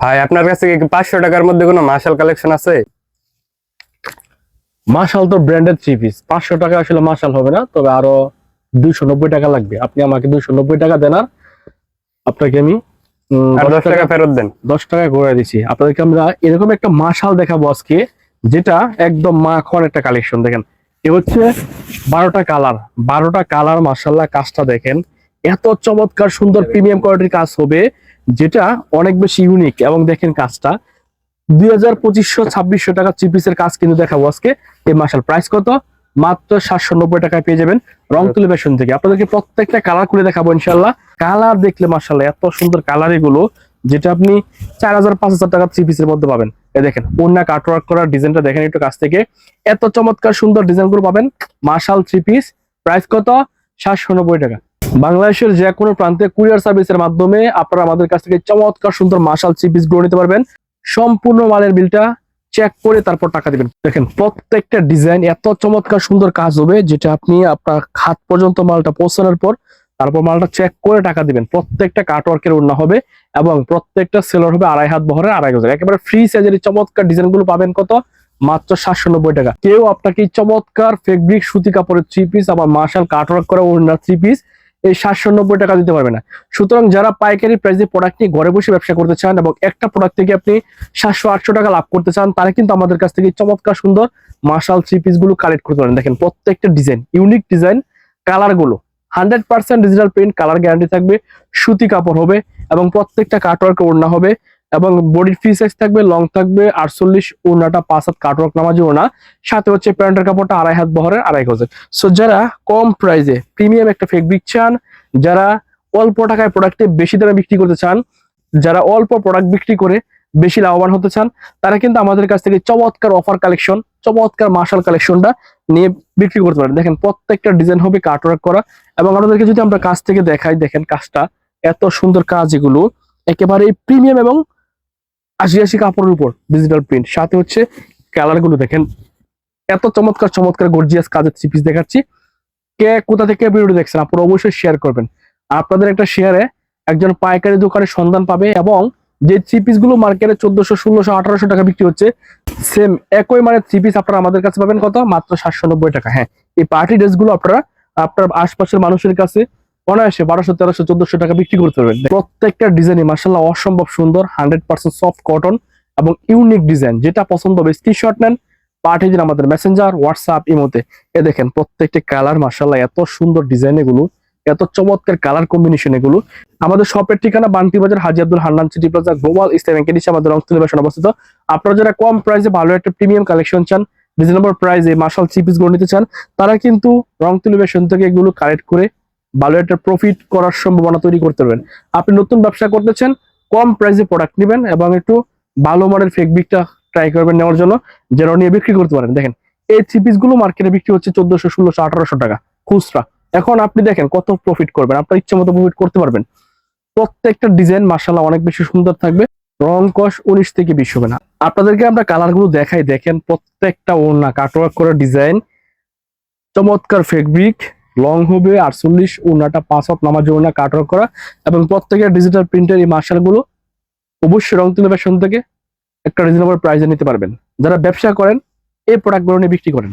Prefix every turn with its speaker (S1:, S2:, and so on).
S1: ভাই আপনার কাছে কি পাঁচশো টাকার মধ্যে কোনো মার্শাল কালেকশন আছে?
S2: মাশাল তো ব্র্যান্ডেড থ্রি পিস পাঁচশো টাকা আসলে মাশাল হবে না তবে আরও দুইশো নব্বই টাকা লাগবে। আপনি আমাকে দুইশো নব্বই টাকা দেন আর আপনাকে আমি দশ
S1: টাকা ফেরত দেন।
S2: দশ টাকা করে দিচ্ছি আপনাদেরকে আমরা এরকম একটা মাশাল দেখাবো আজকে যেটা একদম মাখন একটা কালেকশন দেখেন এ হচ্ছে বারোটা কালার বারোটা কালার মার্শাল্লাহ কাজটা দেখেন। এত চমৎকার সুন্দর প্রিমিয়াম কোয়ালিটির কাজ হবে। যেটা অনেক বেশি ইউনিক এবং দেখেন কাজটা। দুই হাজার পঁচিশশো, ছাব্বিশশো টাকা থ্রি পিসের কাজ কিন্তু দেখাবো আজকে। এই মার্শাল প্রাইস কত? মাত্র সাতশো নব্বই টাকায় পেয়ে যাবেন রং তুলে ফ্যাশন থেকে। আপনাদেরকে প্রত্যেকটা কালার খুলে দেখাবো ইনশাল্লাহ কালার দেখলে মার্শাল্লাহ এত সুন্দর কালার এগুলো, যেটা আপনি চার হাজার, পাঁচ হাজার টাকা থ্রি পিসের মধ্যে পাবেন। দেখেন অন্য কাটওয়ার্ক করার ডিজাইনটা দেখেন একটু কাছ থেকে। এত চমৎকার সুন্দর ডিজাইনগুলো পাবেন। মার্শাল থ্রি পিস প্রাইস কত? সাতশো নব্বই টাকা। বাংলাদেশের যে কোনো প্রান্তে কুরিয়ার সার্ভিসের মাধ্যমে আপনারা আমাদের কাছ থেকে চমৎকার সুন্দর মার্শাল থ্রি পিসগুলো নিতে পারবেন। সম্পূর্ণ মালের বিলটা চেক করে তারপর টাকা দিবেন। দেখেন, প্রত্যেকটা ডিজাইন এত চমৎকার সুন্দর কাজ হবে, যেটা আপনি আপনার খাত পর্যন্ত মালটা পৌঁছানোর পর তারপর মালটা চেক করে টাকা দিবেন। প্রত্যেকটা কাটওয়ার্কের ওড়না হবে এবং প্রত্যেকটা সেলর হবে আড়াই হাত বহরের আড়াই গজের একেবারে ফ্রি সাইজের চমৎকার ডিজাইনগুলো পাবেন কত? মাত্র সাতশো নব্বই টাকা। কেউ আপনাকে চমৎকার ফেব্রিক সুতি কাপড়ের থ্রি পিস আবার মার্শাল কাটওয়ার্ক করা ওড়না থ্রি পিস এই সাতশো নব্বই টাকা দিতে পারবে না। সুতরাং যারা পাইকারি প্রাইসে প্রোডাক্ট নিয়ে ঘরে বসে ব্যবসা করতে চান এবং একটা প্রোডাক্ট থেকে আপনি সাতশো আটশো টাকা লাভ করতে চান, তারা কিন্তু আমাদের কাছ থেকে চমৎকার সুন্দর মার্শাল থ্রি পিসগুলো কালেক্ট করতে পারেন দেখেন প্রত্যেকটা ডিজাইন ইউনিক ডিজাইন কালারগুলো hundred percent digital print colour guarantee থাকবে, সুতি কাপড় হবে এবং প্রত্যেকটা কাটওয়ার্ক ওড়না হবে। এবং বডির ফ্রি সাইজ থাকবে লং থাকবে, আটচল্লিশ ওড়নাটা পাঁচ হাত কাটওয়ার্ক নামাজি ওড়না সাথে হচ্ছে প্যান্টের কাপড়টা আড়াই হাত বহরের, আড়াই গজের। সো যারা কম প্রাইসে প্রিমিয়াম একটা ফেব্রিক চান, যারা অল্প টাকায় প্রোডাক্টে বেশি দামে বিক্রি করতে চান, যারা অল্প প্রোডাক্ট বিক্রি করে বেশি লাভবান হতে চান, তারা কিন্তু আমাদের কাছ থেকে চমৎকার অফার কালেকশন চমৎকার মার্শাল কালেকশনটা নিয়ে বিক্রি করতে পারেন। দেখেন, প্রত্যেকটা ডিজাইন হবে কাটওয়ার্ক করা এবং আপনাদেরকে যদি আমরা কাছ থেকে দেখাই, দেখেন কাজটা, এত সুন্দর কাজ এগুলো একেবারে প্রিমিয়াম এবং আশি আশি কাপড়ের উপর ডিজিটাল প্রিন্ট সাথে হচ্ছে কালারগুলো দেখেন। এত চমৎকার চমৎকার গর্জিয়াস কাজের থ্রি পিস দেখাচ্ছি। কে কোথা থেকে ভিডিও দেখছেন আপনারা অবশ্যই শেয়ার করবেন। আপনাদের একটা শেয়ারে একজন পাইকারি দোকানের সন্ধান পাবে এবং যে থ্রি পিসগুলো মার্কেটে চোদ্দশো, ষোলোশো, আঠারোশো টাকা বিক্রি হচ্ছে সেম একই মানে থ্রি পিস আপনারা আমাদের কাছে পাবেন কত? মাত্র সাতশো নব্বই টাকা। হ্যাঁ এই পার্টি ড্রেসগুলো আপনারা, আপনার আশপাশের মানুষের কাছে অনায়াসে বারোশো, তেরোশো, চোদ্দশো টাকা বিক্রি করতে পারবেন প্রত্যেকটা ডিজাইনই মার্শাল্লাহ অসম্ভব সুন্দর হান্ড্রেড পার্সেন্ট সফট কটন এবং ইউনিক ডিজাইন যেটা পছন্দ হবে স্ক্রিনশট নেন, পাঠিয়ে দিন আমাদের মেসেঞ্জার হোয়াটসঅ্যাপ ইমোতে এ। দেখেন, প্রত্যেকটা কালার মার্শাল্লাহ এত সুন্দর ডিজাইন এগুলো, এত চমৎকার কালার কম্বিনেশন এগুলো। আমাদের শপের ঠিকানা Banti Bazar, Haji Abdul Hannan, City Plaza Global Islam ব্যাংকের আমাদের রংতুলি বাসন অবস্থিত। আপনারা যারা কম প্রাইসে ভালো একটা প্রিমিয়াম কালেকশন চান রিজনেবল প্রাইসে মার্শাল থ্রি পিসগুলো নিতে চান, তারা কিন্তু রং বেশন থেকে এগুলো কালেক্ট করে ভালো একটা প্রফিট করার সম্ভাবনা তৈরি করতে পারবেন। আপনি নতুন ব্যবসা করতে চান কম প্রাইসে প্রোডাক্ট নেবেন এবং একটু ভালো মানের ফেকবিকটা ট্রাই করবেন নেওয়ার জন্য যেন নিয়ে বিক্রি করতে পারেন। দেখেন, এই থ্রি পিসগুলো মার্কেটে বিক্রি হচ্ছে চোদ্দশো, ষোলোশো, আঠারোশো টাকা, খুচরা। এখন আপনি দেখেন কত প্রফিট করবেন, আপনার ইচ্ছে মতো প্রফিট করতে পারবেন। প্রত্যেকটা ডিজাইন মার্শাল্লাহ অনেক বেশি সুন্দর থাকবে, রং কস উনিশ থেকে বিশ হবে না। আপনাদেরকে আমরা কালারগুলো দেখাই, দেখেন প্রত্যেকটা ওড়না কাটওয়ার্ক করা ডিজাইন চমৎকার ফেব্রিক লং হবে আটচল্লিশ ওড়নাটা পাঁচ হাত নামাজ ওড়না কাটওয়ার্ক করা। এবং প্রত্যেকের ডিজিটাল প্রিন্টের এই মার্শালগুলো অবশ্যই রং তুলে থেকে একটা রিজনেবল প্রাইসে নিতে পারবেন। যারা ব্যবসা করেন, এই প্রোডাক্টগুলো নিয়ে বিক্রি করেন।